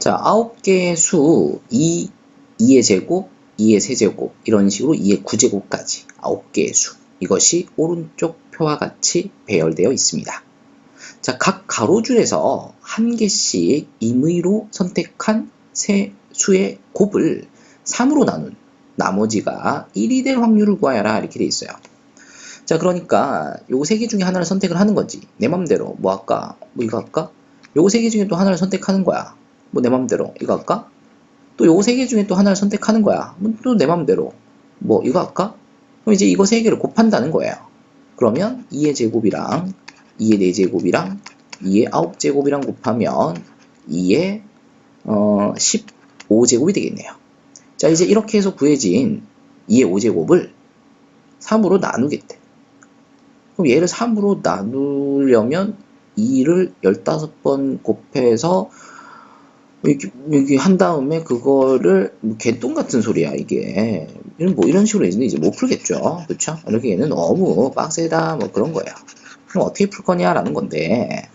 자, 9개의 수 2, 2의 제곱, 2의 세제곱 이런 식으로 2의 9제곱까지 9개의 수 이것이 오른쪽 표와 같이 배열되어 있습니다. 자, 각 가로줄에서 한 개씩 임의로 선택한 세 수의 곱을 3으로 나눈 나머지가 1이 될 확률을 구하여라 이렇게 돼 있어요. 자, 그러니까 요거 세개 중에 하나를 선택을 하는 거지. 내 맘대로 뭐 할까? 뭐 이거 할까? 요거 세개 중에 또 하나를 선택하는 거야. 뭐 내 맘대로 이거 할까? 또 요거 세 개 중에 또 하나를 선택하는 거야. 뭐또내 맘대로 뭐 이거 할까? 그럼 이제 이거 세 개를 곱한다는 거예요. 그러면 2의 제곱이랑 2의 4제곱이랑 2의 9제곱이랑 곱하면 2의 어, 15제곱이 되겠네요. 자, 이제 이렇게 해서 구해진 2의 5제곱을 3으로 나누겠대. 그럼 얘를 3으로 나누려면 2를 15번 곱해서 여기, 여기 한 다음에 그거를 뭐 개똥 같은 소리야 이게. 이런 뭐 이런 식으로 이제 못 풀겠죠. 그렇죠 이렇게 얘는 너무 빡세다 뭐 그런 거예요 그럼 어떻게 풀 거냐라는 건데.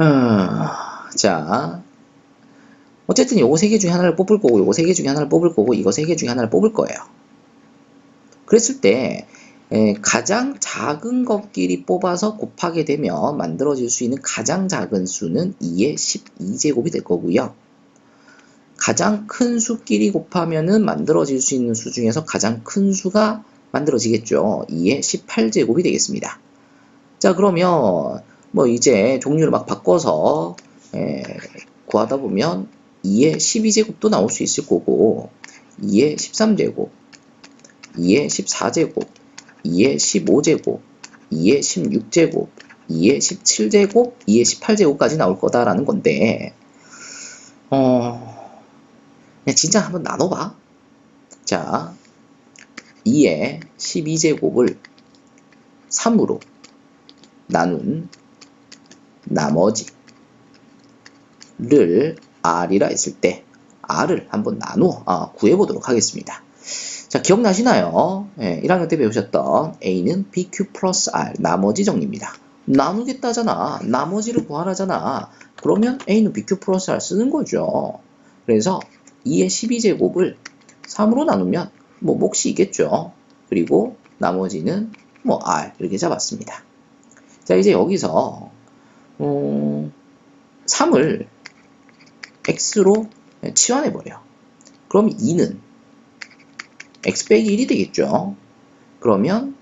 음, 자. 어쨌든 요거 세 개 중에 하나를 뽑을 거고 요거 세 개 중에 하나를 뽑을 거고 이거 세 개 중에 하나를 뽑을 거예요. 그랬을 때 에, 가장 작은 것끼리 뽑아서 곱하게 되면 만들어질 수 있는 가장 작은 수는 2의 12제곱이 될 거고요. 가장 큰 수끼리 곱하면은 만들어질 수 있는 수 중에서 가장 큰 수가 만들어지겠죠. 2의 18제곱이 되겠습니다. 자 그러면 뭐 이제 종류를 막 바꿔서 에, 구하다 보면 2의 12제곱도 나올 수 있을 거고 2의 13제곱 2의 14제곱 2의 15제곱, 2의 16제곱, 2의 17제곱, 2의 18제곱까지 나올 거다라는 건데, 어, 그냥 진짜 한번 나눠봐. 자, 2의 12제곱을 3으로 나눈 나머지를 R이라 했을 때, R을 한번 나누어 아, 구해보도록 하겠습니다. 자, 기억나시나요? 예, 1학년 때 배우셨던 A는 BQ 플러스 R, 나머지 정리입니다. 나누겠다잖아. 나머지를 구하라잖아. 그러면 A는 BQ 플러스 R 쓰는 거죠. 그래서 2의 12제곱을 3으로 나누면 뭐 몫이 있겠죠. 그리고 나머지는 뭐 R 이렇게 잡았습니다. 자, 이제 여기서 음, 3을 X로 치환해버려. 그럼 2는 x 빼기 1이 되겠죠. 그러면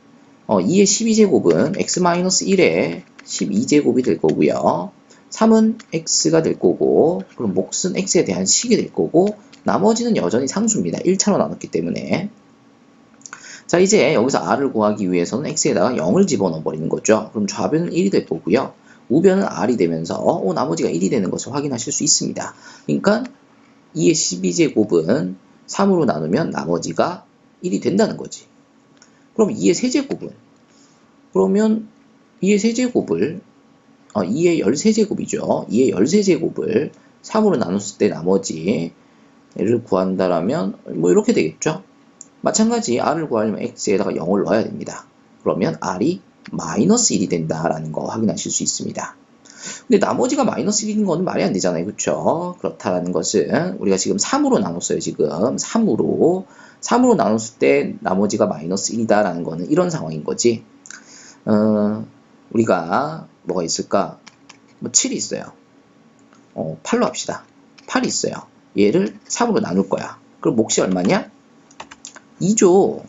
어, 2의 12제곱은 x-1의 12제곱이 될 거고요. 3은 x가 될 거고 그럼 몫은 x에 대한 식이 될 거고 나머지는 여전히 상수입니다. 1차로 나눴기 때문에 자 이제 여기서 r을 구하기 위해서는 x에다가 0을 집어넣어 버리는 거죠. 그럼 좌변은 1이 될 거고요. 우변은 r이 되면서 어, 나머지가 1이 되는 것을 확인하실 수 있습니다. 그러니까 2의 12제곱은 3으로 나누면 나머지가 1이 된다는 거지. 그럼 2의 세제곱은? 그러면 2의 세제곱을 어, 2의 13제곱이죠. 2의 13제곱을 3으로 나눴을 때 나머지 를 구한다라면 뭐 이렇게 되겠죠. 마찬가지 r을 구하려면 x에다가 0을 넣어야 됩니다. 그러면 r이 마이너스 1이 된다라는 거 확인하실 수 있습니다. 근데 나머지가 마이너스 1인 건 말이 안 되잖아요. 그쵸? 그렇다라는 것은 우리가 지금 3으로 나눴어요. 지금 3으로 3으로 나눴을 때 나머지가 마이너스 1이다라는 거는 이런 상황인 거지. 어, 우리가 뭐가 있을까? 뭐 7이 있어요. 어, 8로 합시다. 8이 있어요. 얘를 3으로 나눌 거야. 그럼 몫이 얼마냐? 2죠.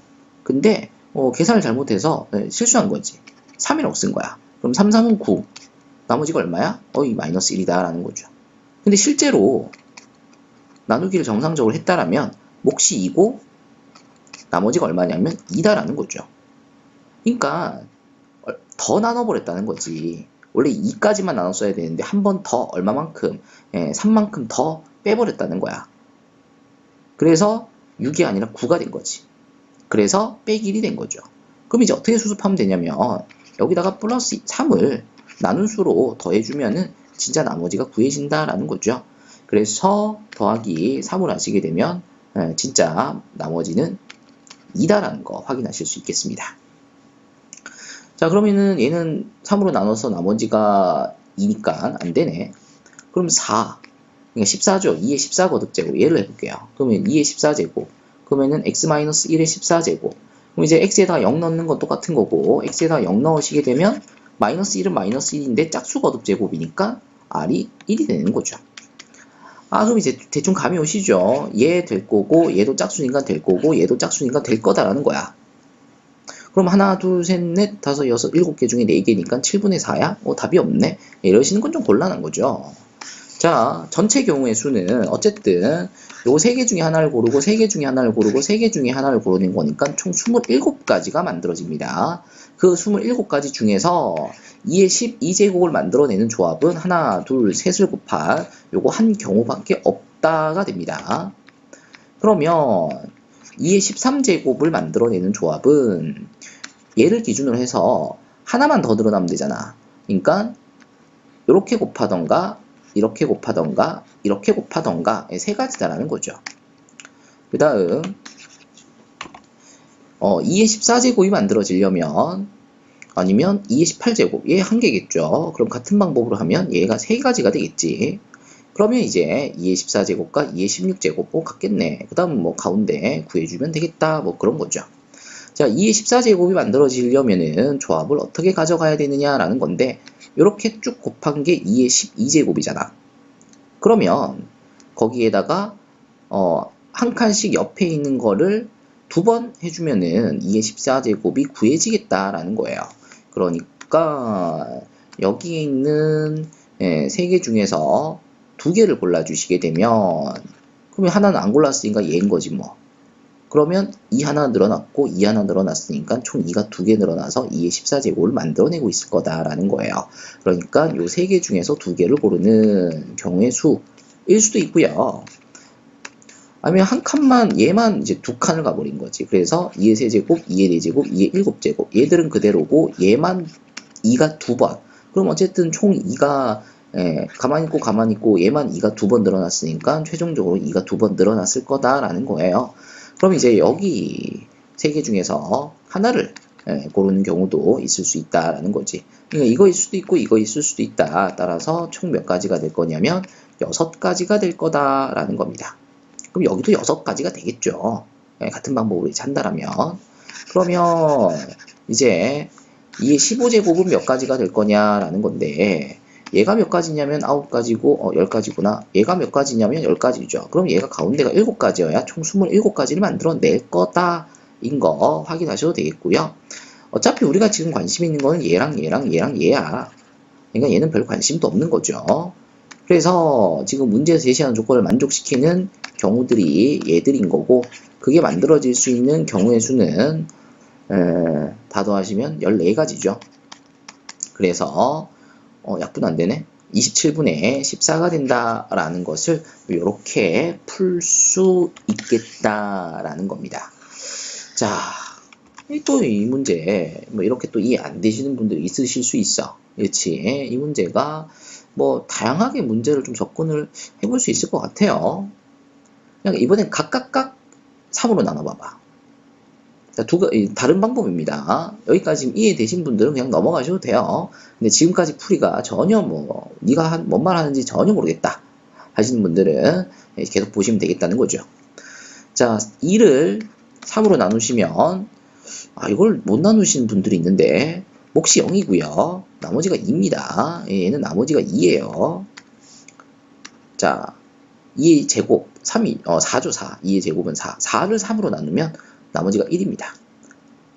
근데 어, 계산을 잘못해서 네, 실수한 거지. 3이라고 쓴 거야. 그럼 3, 3은 9. 나머지가 얼마야? 어, 이 마이너스 1이다 라는 거죠. 근데 실제로 나누기를 정상적으로 했다라면 몫이 2고 나머지가 얼마냐면 2다라는 거죠. 그러니까 더 나눠버렸다는 거지. 원래 2까지만 나눴어야 되는데 한 번 더 얼마만큼 예, 3만큼 더 빼버렸다는 거야. 그래서 6이 아니라 9가 된 거지. 그래서 빼기 1이 된 거죠. 그럼 이제 어떻게 수습하면 되냐면 여기다가 플러스 3을 나눈 수로 더해주면은 진짜 나머지가 구해진다라는 거죠. 그래서 더하기 3을 하시게 되면 예, 진짜 나머지는 2다라는 거 확인하실 수 있겠습니다. 자 그러면은 얘는 3으로 나눠서 나머지가 2니까 안 되네. 그럼 4. 그러니까 14죠. 2의 14 거듭제곱. 얘를 해볼게요. 그러면 2의 14제곱. 그러면은 x-1의 14제곱. 그럼 이제 x에다가 0 넣는 건 똑같은 거고, x에다가 0 넣으시게 되면 마이너스 1은 마이너스 1인데 짝수 거듭제곱이니까 r이 1이 되는 거죠. 아, 그럼 이제 대충 감이 오시죠? 얘 될 거고, 얘도 짝수니까 될 거고, 얘도 짝수니까 될 거다라는 거야. 그럼 하나, 둘, 셋, 넷, 다섯, 여섯, 일곱 개 중에 네 개니까 7분의 4야? 어, 답이 없네? 이러시는 건 좀 곤란한 거죠. 자, 전체 경우의 수는 어쨌든 요 세 개 중에 하나를 고르고 세 개 중에 하나를 고르고 세 개 중에 하나를 고르는 거니까 총 27가지가 만들어집니다. 그 27가지 중에서 2의 12제곱을 만들어내는 조합은 하나, 둘, 셋을 곱한 요거 한 경우밖에 없다가 됩니다. 그러면 2의 13제곱을 만들어내는 조합은 얘를 기준으로 해서 하나만 더 늘어나면 되잖아. 그러니까 이렇게 곱하던가 이렇게 곱하던가 이렇게 곱하던가 세 가지다라는 거죠. 그 다음 어, 2의 14제곱이 만들어지려면 아니면 2의 18제곱 얘 한 개겠죠. 그럼 같은 방법으로 하면 얘가 세 가지가 되겠지. 그러면 이제 2의 14제곱과 2의 16제곱 뭐 같겠네. 그 다음 뭐 가운데 구해주면 되겠다. 뭐 그런 거죠. 자, 2의 14제곱이 만들어지려면은 조합을 어떻게 가져가야 되느냐라는 건데 이렇게 쭉 곱한 게 2의 12제곱이잖아. 그러면 거기에다가 어, 한 칸씩 옆에 있는 거를 두 번 해주면은 2의 14제곱이 구해지겠다라는 거예요. 그러니까 여기에 있는 예, 세개 중에서 두 개를 골라주시게 되면 그러면 하나는 안 골랐으니까 얘인 거지 뭐. 그러면 2 하나 늘어났고 2 하나 늘어났으니까 총 2가 두개 늘어나서 2의 14제곱을 만들어내고 있을 거다라는 거예요. 그러니까 요세개 중에서 두 개를 고르는 경우의 수일 수도 있고요. 아니면 한 칸만 얘만 이제 두 칸을 가버린 거지. 그래서 2의 세제곱, 2의 네제곱, 2의 일곱제곱 얘들은 그대로고 얘만 2가 두 번. 그럼 어쨌든 총 2가 예, 가만히 있고 가만히 있고 얘만 2가 두 번 늘어났으니까 최종적으로 2가 두 번 늘어났을 거다라는 거예요. 그럼 이제 여기 세 개 중에서 하나를 예, 고르는 경우도 있을 수 있다라는 거지. 그러니까 이거일 수도 있고 이거 있을 수도 있다. 따라서 총 몇 가지가 될 거냐면 여섯 가지가 될 거다라는 겁니다. 그럼 여기도 여섯 가지가 되겠죠. 예, 같은 방법으로 한다라면. 그러면 이제 이 15제곱은 몇 가지가 될 거냐라는 건데 얘가 몇 가지냐면 9가지고 어 10가지구나. 얘가 몇 가지냐면 10가지죠. 그럼 얘가 가운데가 7가지여야 총 27가지를 만들어낼 거다. 인거 확인하셔도 되겠고요. 어차피 우리가 지금 관심 있는 거는 얘랑 얘랑 얘랑 얘야. 그러니까 얘는 별 관심도 없는 거죠. 그래서 지금 문제에서 제시하는 조건을 만족시키는 경우들이 얘들인 거고 그게 만들어질 수 있는 경우의 수는 에, 다 더하시면 14가지죠. 그래서 어, 약분 안 되네. 27분의 14가 된다라는 것을 이렇게 풀 수 있겠다라는 겁니다. 자, 또 이 문제, 뭐 이렇게 또 이해 안 되시는 분들이 있으실 수 있어. 그렇지. 이 문제가 뭐 다양하게 문제를 좀 접근을 해볼 수 있을 것 같아요. 그냥 이번엔 각각각 3으로 나눠봐봐. 두 가, 다른 방법입니다. 여기까지 이해되신 분들은 그냥 넘어가셔도 돼요. 근데 지금까지 풀이가 전혀 뭐 네가 뭔말 하는지 전혀 모르겠다 하시는 분들은 계속 보시면 되겠다는 거죠. 자, 2를 3으로 나누시면 아 이걸 못 나누시는 분들이 있는데 몫이 0이고요. 나머지가 2입니다. 예, 얘는 나머지가 2예요. 자, 2의 제곱 3이 어 4죠 4. 2의 제곱은 4. 4를 3으로 나누면 나머지가 1입니다.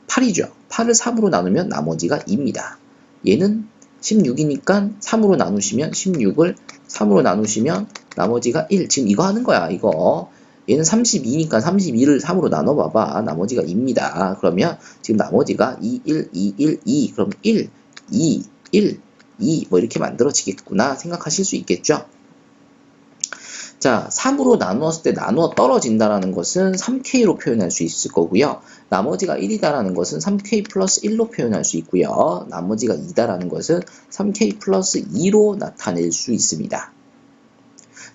8이죠. 8을 3으로 나누면 나머지가 2입니다. 얘는 16이니까 3으로 나누시면 16을 3으로 나누시면 나머지가 1. 지금 이거 하는 거야. 이거. 얘는 32니까 32를 3으로 나눠봐봐. 나머지가 2입니다. 그러면 지금 나머지가 2, 1, 2, 1, 2. 그럼 1, 2, 1, 2. 뭐 이렇게 만들어지겠구나 생각하실 수 있겠죠? 자, 3으로 나누었을 때 나누어 떨어진다라는 것은 3K로 표현할 수 있을 거고요. 나머지가 1이다라는 것은 3K 플러스 1로 표현할 수 있고요. 나머지가 2다라는 것은 3K 플러스 2로 나타낼 수 있습니다.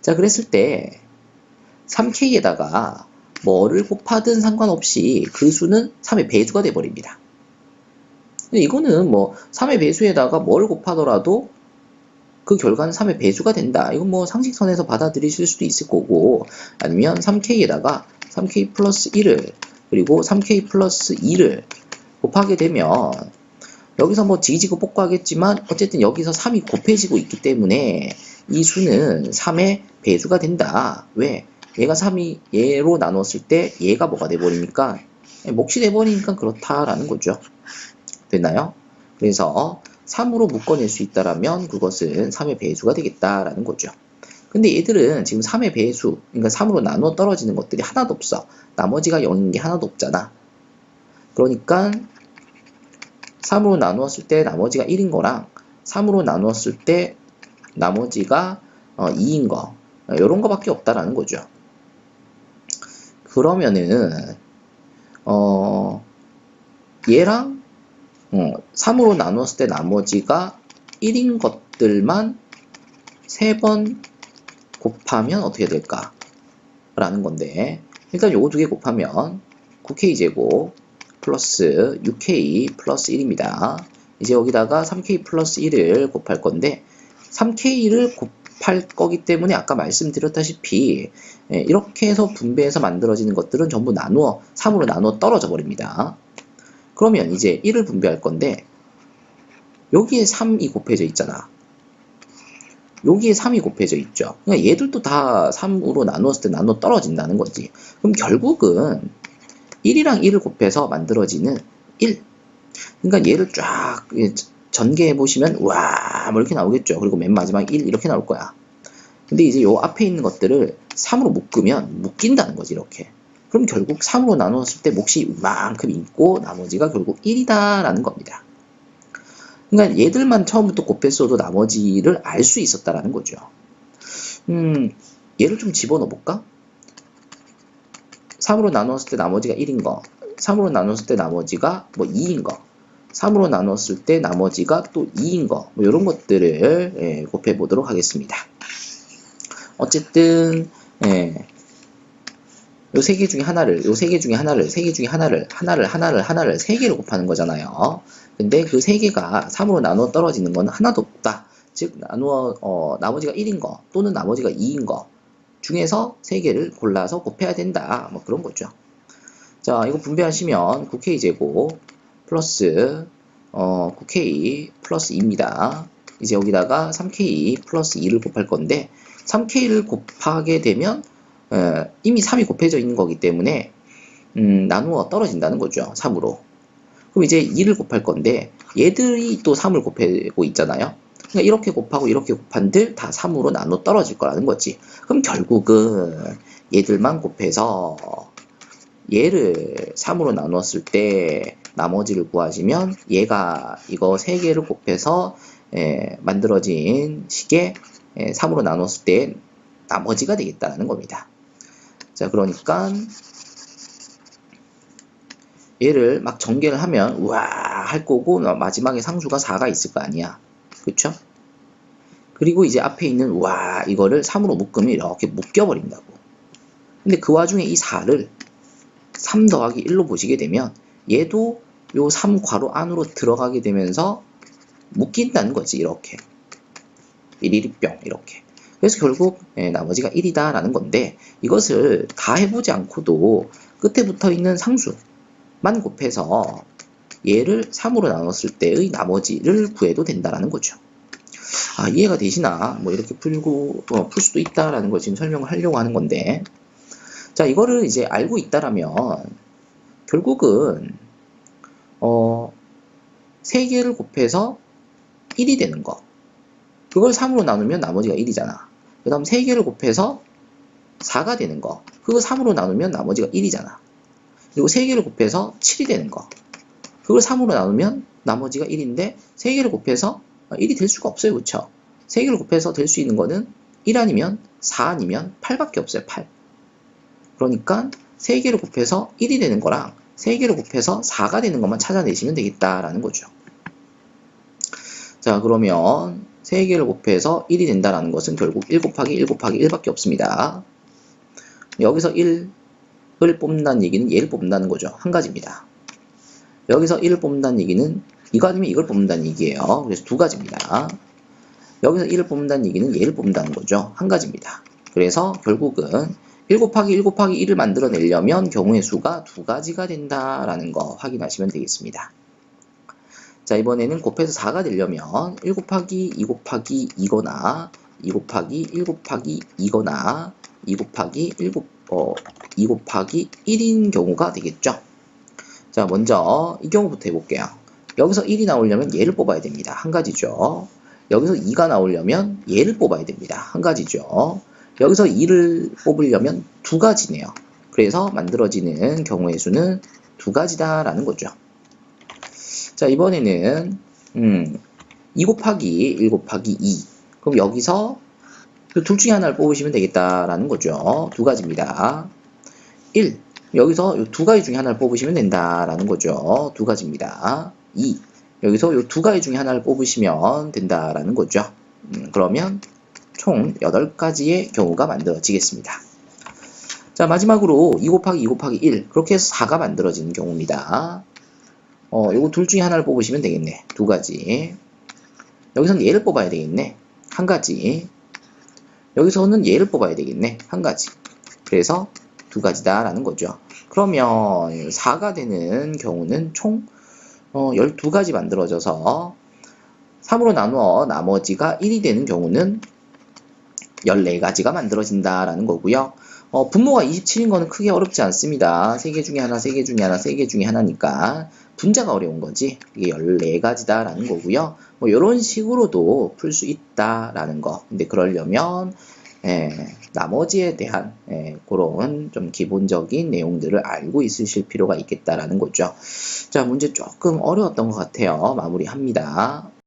자, 그랬을 때 3K에다가 뭐를 곱하든 상관없이 그 수는 3의 배수가 돼버립니다. 이거는 뭐 3의 배수에다가 뭘 곱하더라도 그 결과는 3의 배수가 된다. 이건 뭐 상식선에서 받아들이실 수도 있을 거고 아니면 3K에다가 3K 플러스 1을 그리고 3K 플러스 2를 곱하게 되면 여기서 뭐 지지고 복구하겠지만 어쨌든 여기서 3이 곱해지고 있기 때문에 이 수는 3의 배수가 된다. 왜? 얘가 3이 얘로 나눴을 때 얘가 뭐가 돼버리니까 몫이 돼버리니까 그렇다라는 거죠. 됐나요? 그래서 3으로 묶어낼 수 있다라면 그것은 3의 배수가 되겠다라는 거죠. 근데 얘들은 지금 3의 배수, 그러니까 3으로 나누어 떨어지는 것들이 하나도 없어. 나머지가 0인 게 하나도 없잖아. 그러니까 3으로 나누었을 때 나머지가 1인 거랑 3으로 나누었을 때 나머지가 2인 어, 거 이런 거밖에 없다라는 거죠. 그러면은 어 얘랑 어, 3으로 나누었을 때 나머지가 1인 것들만 3번 곱하면 어떻게 될까? 라는 건데 일단 요거 두 개 곱하면 9k제곱 플러스 6k 플러스 1입니다. 이제 여기다가 3k 플러스 1을 곱할 건데 3k를 곱할 거기 때문에 아까 말씀드렸다시피 예, 이렇게 해서 분배해서 만들어지는 것들은 전부 나누어 3으로 나누어 떨어져 버립니다. 그러면 이제 1을 분배할 건데 여기에 3이 곱해져 있잖아. 여기에 3이 곱해져 있죠. 그러니까 얘들도 다 3으로 나누었을 때 나눠 떨어진다는 거지. 그럼 결국은 1이랑 1을 곱해서 만들어지는 1. 그러니까 얘를 쫙 전개해 보시면 와, 뭐 이렇게 나오겠죠. 그리고 맨 마지막 1 이렇게 나올 거야. 근데 이제 요 앞에 있는 것들을 3으로 묶으면 묶인다는 거지, 이렇게. 그럼 결국 3으로 나누었을 때 몫이 이만큼 있고 나머지가 결국 1이다라는 겁니다. 그러니까 얘들만 처음부터 곱했어도 나머지를 알 수 있었다라는 거죠. 음, 얘를 좀 집어넣어 볼까? 3으로 나누었을 때 나머지가 1인 거, 3으로 나누었을 때 나머지가 뭐 2인 거, 3으로 나누었을 때 나머지가 또 2인 거, 뭐 이런 것들을 예, 곱해 보도록 하겠습니다. 어쨌든 예, 요 세 개 중에 하나를, 요 세 개 중에 하나를, 세 개 중에 하나를, 하나를, 하나를, 하나를 세 개를 곱하는 거잖아요. 근데 그 세 개가 3으로 나누어 떨어지는 건 하나도 없다. 즉, 나누어, 어, 나머지가 1인 거, 또는 나머지가 2인 거, 중에서 3개를 골라서 곱해야 된다. 뭐 그런 거죠. 자, 이거 분배하시면 9k제곱 플러스 어, 9k 플러스 2입니다. 이제 여기다가 3k 플러스 2를 곱할 건데 3k를 곱하게 되면 어, 이미 3이 곱해져 있는 거기 때문에 음, 나누어 떨어진다는 거죠. 3으로. 그럼 이제 2를 곱할 건데 얘들이 또 3을 곱하고 있잖아요. 그러니까 이렇게 곱하고 이렇게 곱한들 다 3으로 나눠 떨어질 거라는 거지. 그럼 결국은 얘들만 곱해서 얘를 3으로 나눴을 때 나머지를 구하시면 얘가 이거 3개를 곱해서 에, 만들어진 식에 에, 3으로 나눴을 때 나머지가 되겠다는 겁니다. 자, 그러니까 얘를 막 전개를 하면 우와 할 거고 마지막에 상수가 4가 있을 거 아니야. 그쵸? 그리고 이제 앞에 있는 와 이거를 3으로 묶으면 이렇게 묶여버린다고. 근데 그 와중에 이 4를 3 더하기 1로 보시게 되면 얘도 요 3 괄호 안으로 들어가게 되면서 묶인다는 거지 이렇게 1일병 이렇게 그래서 결국 예, 나머지가 1이다 라는 건데 이것을 다 해보지 않고도 끝에 붙어 있는 상수만 곱해서 얘를 3으로 나눴을 때의 나머지를 구해도 된다라는 거죠. 아, 이해가 되시나? 뭐 이렇게 풀고 어, 풀 수도 있다라는 걸 지금 설명을 하려고 하는 건데 자 이거를 이제 알고 있다라면 결국은 어 3개를 곱해서 1이 되는 거 그걸 3으로 나누면 나머지가 1이잖아 그 다음 3개를 곱해서 4가 되는 거 그거 3으로 나누면 나머지가 1이잖아 그리고 3개를 곱해서 7이 되는 거 그걸 3으로 나누면 나머지가 1인데 3개를 곱해서 1이 될 수가 없어요. 그쵸? 3개를 곱해서 될 수 있는 거는 1 아니면 4 아니면 8밖에 없어요. 8. 그러니까 3개를 곱해서 1이 되는 거랑 3개를 곱해서 4가 되는 것만 찾아내시면 되겠다라는 거죠. 자 그러면 3개를 곱해서 1이 된다는 것은 결국 1 곱하기 1 곱하기 1밖에 없습니다. 여기서 1을 뽑는다는 얘기는 얘를 뽑는다는 거죠. 한 가지입니다. 여기서 1을 뽑는다는 얘기는 이거 아니면 이걸 뽑는다는 얘기예요. 그래서 두 가지입니다. 여기서 1을 뽑는다는 얘기는 얘를 뽑는다는 거죠. 한 가지입니다. 그래서 결국은 1 곱하기 1 곱하기 1을 만들어내려면 경우의 수가 두 가지가 된다라는 거 확인하시면 되겠습니다. 자, 이번에는 곱해서 4가 되려면 1 곱하기 2 곱하기 2거나 2 곱하기 1 곱하기 2거나 2 곱하기 1 곱, 어, 2 곱하기 1인 경우가 되겠죠. 자, 먼저 이 경우부터 해볼게요. 여기서 1이 나오려면 얘를 뽑아야 됩니다. 한 가지죠. 여기서 2가 나오려면 얘를 뽑아야 됩니다. 한 가지죠. 여기서 2를 뽑으려면 두 가지네요. 그래서 만들어지는 경우의 수는 두 가지다라는 거죠. 자, 이번에는 음, 2 곱하기 1 곱하기 2. 그럼 여기서 둘 중에 하나를 뽑으시면 되겠다라는 거죠. 두 가지입니다. 1. 여기서 이두 가지 중에 하나를 뽑으시면 된다라는 거죠. 두 가지입니다. 2. 여기서 이 두 가지 중에 하나를 뽑으시면 된다라는 거죠. 음, 그러면 총 8가지의 경우가 만들어지겠습니다. 자, 마지막으로 2 곱하기 2 곱하기 1. 그렇게 해서 4가 만들어지는 경우입니다. 어, 요거 둘 중에 하나를 뽑으시면 되겠네. 두 가지. 여기서는 얘를 뽑아야 되겠네. 한 가지. 여기서는 얘를 뽑아야 되겠네. 한 가지. 그래서 두 가지다라는 거죠. 그러면 4가 되는 경우는 총 어, 12가지 만들어져서 3으로 나누어 나머지가 1이 되는 경우는 14가지가 만들어진다라는 거고요. 어, 분모가 27인 거는 크게 어렵지 않습니다. 3개 중에 하나, 3개 중에 하나, 3개 중에 하나니까 분자가 어려운 거지. 이게 14가지다라는 거고요. 뭐 이런 식으로도 풀 수 있다라는 거. 근데 그러려면 예, 나머지에 대한 예, 그런 좀 기본적인 내용들을 알고 있으실 필요가 있겠다라는 거죠. 자, 문제 조금 어려웠던 것 같아요. 마무리합니다.